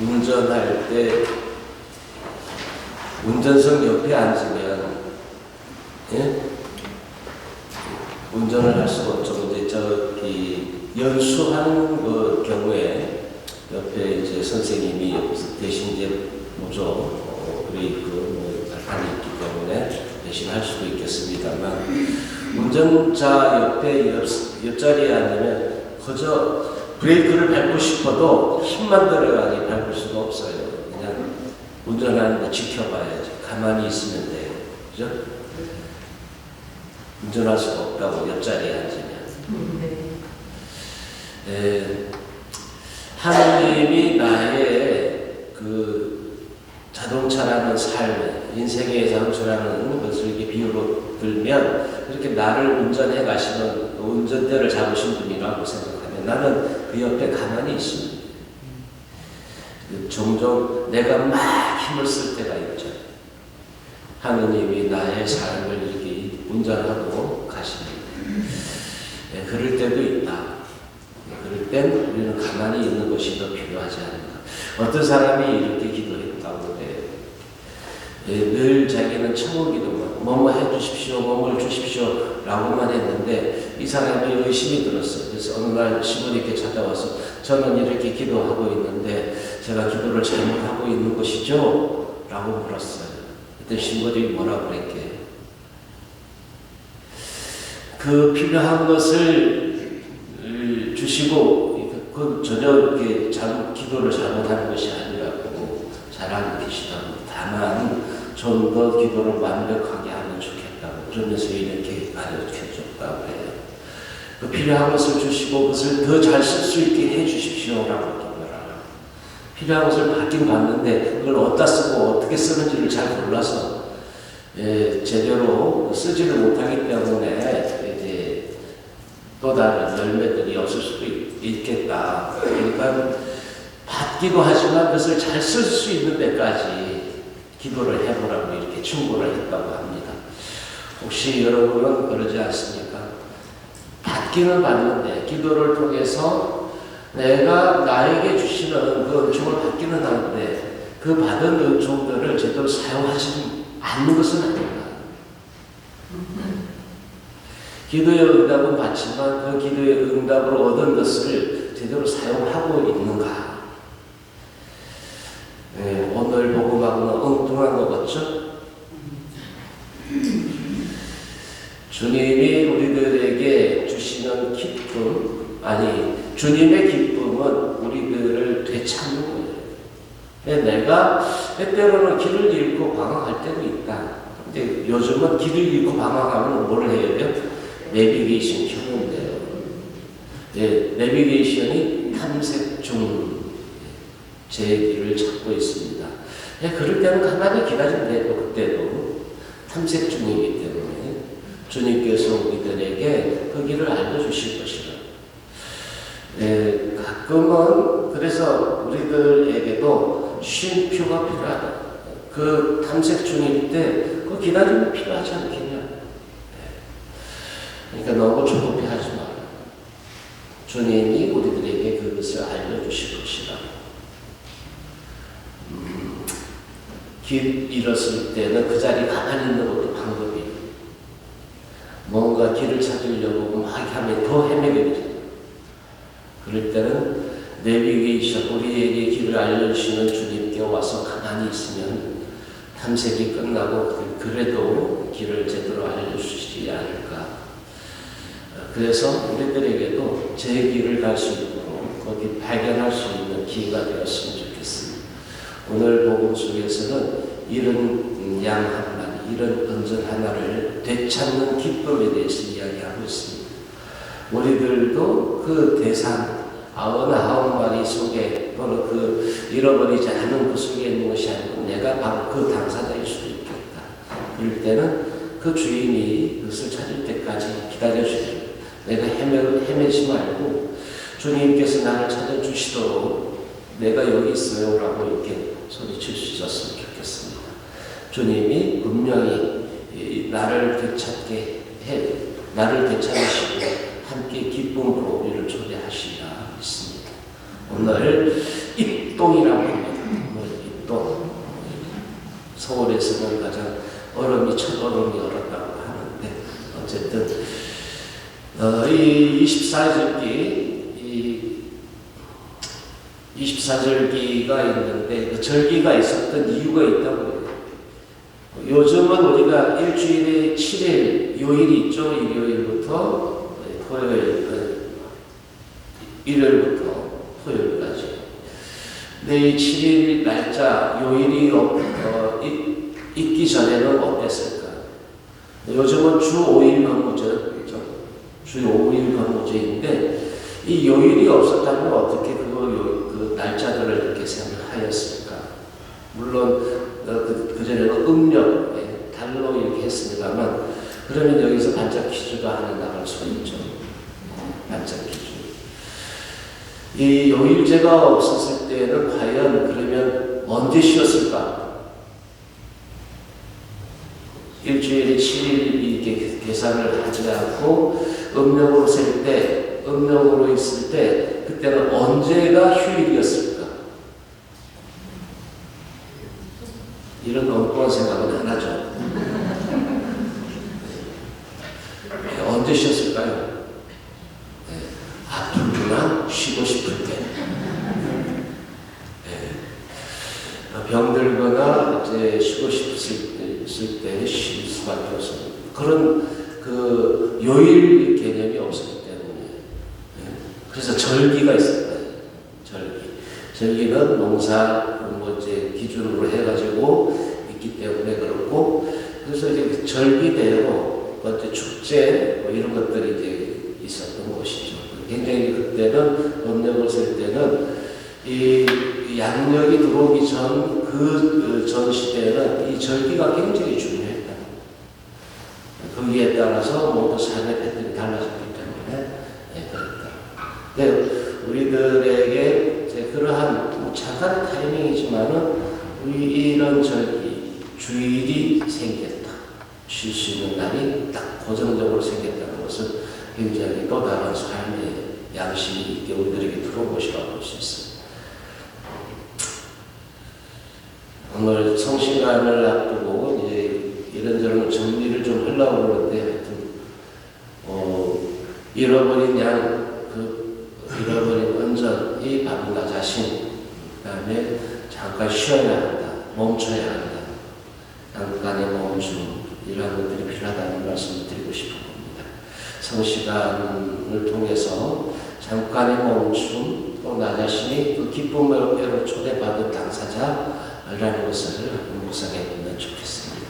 운전할 때 운전석 옆에 앉으면 예? 운전을 할 수가 없죠. 이제 저기 연수하는 그 경우에 옆에 이제 선생님이 대신 이제 보조 어, 브레이크 뭐 발판이 있기 때문에 대신 할 수도 있겠습니다만 운전자 옆에 옆, 옆자리에 앉으면 그저 브레이크를 밟고 싶어도 힘만 들어가니 밟을 수가 없어요. 그냥 운전하는데 지켜봐야지. 가만히 있으면 돼요. 그죠? 운전할 수가 없다고 옆자리에 앉으면. 에, 하나님이 나의 그 자동차라는 삶, 인생의 자동차라는 것을 이렇게 비유로 들면 이렇게 나를 운전해 가시는 운전대를 잡으신 분이라고 생각하면 나는 그 옆에 가만히 있습니다. 종종 내가 막 힘을 쓸 때가 있죠. 하느님이 나의 삶을 이렇게 운전하고 가십니다. 예, 그럴 때도 있다. 그럴 땐 우리는 가만히 있는 것이 더 필요하지 않을까. 어떤 사람이 이렇게 기도했다고 해요. 예, 늘 자기는 천국 기도만, 뭐뭐 해주십시오, 뭐뭘 주십시오, 라고만 했는데, 이 사람이 의심이 들었어요. 그래서 어느 날 시부님께 찾아와서, 저는 이렇게 기도하고 있는데, 제가 기도를 잘못하고 있는 것이죠? 라고 물었어요. 그때 신부님이 뭐라고 그랬게? 그 필요한 것을 주시고 그 전혀 이렇게 기도를 잘못하는 것이 아니라고 잘하고 계시다고 다만 좀더 기도를 완벽하게 하면 좋겠다고 그러면서 이렇게 가르쳐줬다고 해요. 그 필요한 것을 주시고 그것을 더 잘 쓸 수 있게 해주십시오라고 기도를 하라. 필요한 것을 받긴 받는데 그걸 어디다 쓰고 어떻게 쓰는지를 잘 몰라서 예, 제대로 쓰지를 못하기 때문에 이제 또 다른 열매들이 없을 수도 있, 겠다 그러니까 받기도 하지만 그것을 잘 쓸 수 있는 데까지 기도를 해보라고 이렇게 충고를 했다고 합니다. 혹시 여러분은 그러지 않습니까? 받기는 받는데 기도를 통해서 내가 나에게 주시는 그 은총을 받기는 하는데 그 받은 은총들을 제대로 사용하지 않는 것은 아닌가. 기도의 응답은 받지만 그 기도의 응답으로 얻은 것을 제대로 사용하고 있는가? 네, 오늘 복음하고는 엉뚱한 것 같죠? 주님이 우리들에게 주시는 기쁨, 아니, 주님의 기쁨은 우리들을 되찾는 거예요. 근데 내가 때때로는 길을 잃고 방황할 때도 있다. 근데 요즘은 길을 잃고 방황하면 뭘 해야 돼요? 내비게이션 켜면 돼요. 네, 내비게이션이 탐색 중 제 길을 찾고 있습니다. 네, 그럴 때는 가만히 기다리면 돼요. 그때도 탐색 중이기 때문에 주님께서 우리들에게 그 길을 알려주실 것이라. 네, 가끔은 그래서 우리들에게도 쉼 표가 필요하다. 그 탐색 중일 때 그 기다림이 필요하지 않겠냐. 그러니까 너무 조급해하지 마라. 주님이 우리들에게 그것을 알려주실 것이다. 음, 길 잃었을 때는 그 자리에 가만히 있는 것도 방법이에요. 뭔가 길을 찾으려고 막 하면 더 헤매게 되잖아. 그럴 때는 내비게이션, 우리에게 길을 알려주시는 주님께 와서 가만히 있으면 탐색이 끝나고 그래도 길을 제대로 알려주시지 않을까. 그래서 우리들에게도 제 길을 갈 수 있도록 거기 발견할 수 있는 기회가 되었으면 좋겠습니다. 오늘 복음 속에서는 이런 양한 마리, 이런 은전 하나를 되찾는 기쁨에 대해서 이야기하고 있습니다. 우리들도 그 대상, 아흔 아홉 마리 속에 또는 그 잃어버리지 않은 그 속에 있는 것이 아니고 내가 바로 그 당사자일 수도 있겠다. 그럴 때는 그 주인이 그것을 찾을 때까지 기다려주기를 내가 헤매, 헤매지 말고 주님께서 나를 찾아주시도록 내가 여기 있어요 라고 이렇게 소리칠 수 있었으면 좋겠습니다. 주님이 분명히 나를 되찾게 해, 나를 되찾으시고 함께 기쁨으로 우리를 초대하시나 믿습니다. 오늘 입동이라고 합니다. 오늘 입동. 서울에서는 가장 얼음이 첫 얼음이 얼었다고 하는데 어쨌든 어, 이 24절기 이 24절기가 있는데 그 절기가 있었던 이유가 있다고 요즘은 우리가 일주일에 7일 요일이 있죠. 일요일부터 토요일 어, 일요일부터 토요일까지. 이 7일 날짜 요일이 없, 어, 있, 있기 전에는 어땠을까? 요즘은 주 5일 근무제죠. 주 5일 근무제인데 이 요일이 없었다면 어떻게 요, 그 날짜들을 이렇게 생각하였을까? 물론 어, 그, 그전에는 음력, 예, 달로 이렇게 했습니다만 그러면 여기서 반짝 퀴즈가 하나 나갈 수가 있죠. 반짝 퀴즈. 이 요일제가 없었을 때는 과연 그러면 언제 쉬었을까? 일주일에 7일 이렇게 계산을 하지 않고 음력으로 셀 때, 음력으로 있을 때 그때는 언제가 휴일이었을까? 이런 엉뚱한 생각은 안 하죠. 쉬었을까요? 네, 아프거나 쉬고 싶을 때. 네, 병들거나 이제 쉬고 싶을 때, 쉴 수밖에 없어요. 그런 그 요일 개념이 없었기 때문에. 네, 그래서 절기가 있어요. 절기. 절기는 농사 뭐 이제 기준으로 해가지고 있기 때문에 그렇고 그래서 이제 그 절기대로 어떤 축제 뭐 이런 것들이 이제 있었던 것이죠. 굉장히 그때는 음력을 쓸 때는 이 양력이 들어오기 전 그 전 시대에는 이 절기가 굉장히 중요했다. 거기에 따라서 모두 삶의 패턴이 달라졌기 때문에 네, 그랬다. 네, 우리들에게 그러한 뭐 잠깐의 타이밍이지만은 이런 절기 주일이 생겼다. 쉴 수 있는 날이 딱 고정적으로 생겼다는 것은 굉장히 또 다른 삶의 양식이 있게 우리들에게 들어온 것이라고 볼 수 있어요. 오늘 성신간을 앞두고 이제 이런저런 정리를 좀 하려고 그러는데 하여튼 어, 잃어버린 양, 그 잃어버린 온전히 바로 나 자신 그 다음에 잠깐 쉬어야 한다, 멈춰야 한다, 말씀을 드리고 싶은 겁니다. 성시간을 통해서 잠깐의 멈춤 또 나 자신이 그 기쁨으로 초대받은 당사자라는 것을 묵상해 보면 좋겠습니다.